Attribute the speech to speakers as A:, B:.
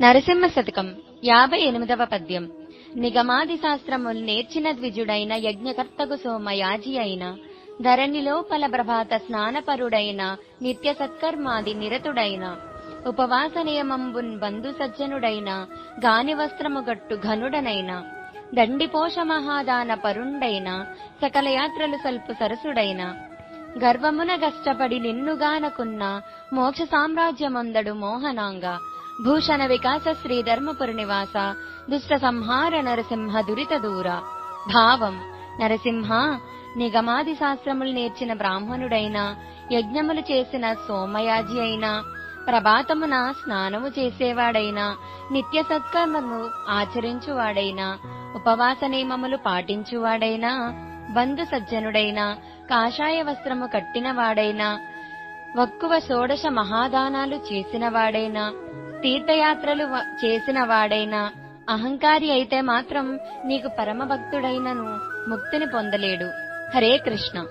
A: నరసింహ శతకం యాభై ఎనిమిదవ పద్యం. నిగమాది శాస్త్రముల్ నేర్చిన ద్విజుడైన యజ్ఞకర్తకు సోమయాజి అయిన ధరణిలోపల ప్రభాత స్నానపరుడైన నిత్య సత్కర్మాది నిరతుడైన ఉపవాస నియమంబున్ బంధు సజ్జనుడైన గాని వస్త్రము గట్టు ఘనుడనైన దండిపోష మహాదాన పరుండైన సకల యాత్రలు సల్పు సరసుడైన గర్వమున గష్టపడి నిన్నుగానకున్న మోక్ష సామ్రాజ్యమందడు మోహనాంగ భూషణ వికాస శ్రీ ధర్మపురి నివాస దుష్ట సంహార నరసింహ దురిత దూర. భావం నరసింహ నిగమాది శాస్త్రములు నేర్చిన బ్రాహ్మణుడైన యజ్ఞములు చేసిన సోమయాజి అయినా ప్రభాతమున స్నానము చేసేవాడైనా నిత్య సత్కర్మము ఆచరించువాడైనా ఉపవాస నియమములు పాటించువాడైనా బంధు సజ్జనుడైనా కాషాయ వస్త్రము కట్టినవాడైనా వక్కువ షోడశ మహాదానాలు చేసినవాడైనా తీర్థయాత్రలు వ- చేసినవాడైనా అహంకారి అయితే మాత్రం నీకు పరమభక్తుడైనను ముక్తిని పొందలేడు. హరే కృష్ణ.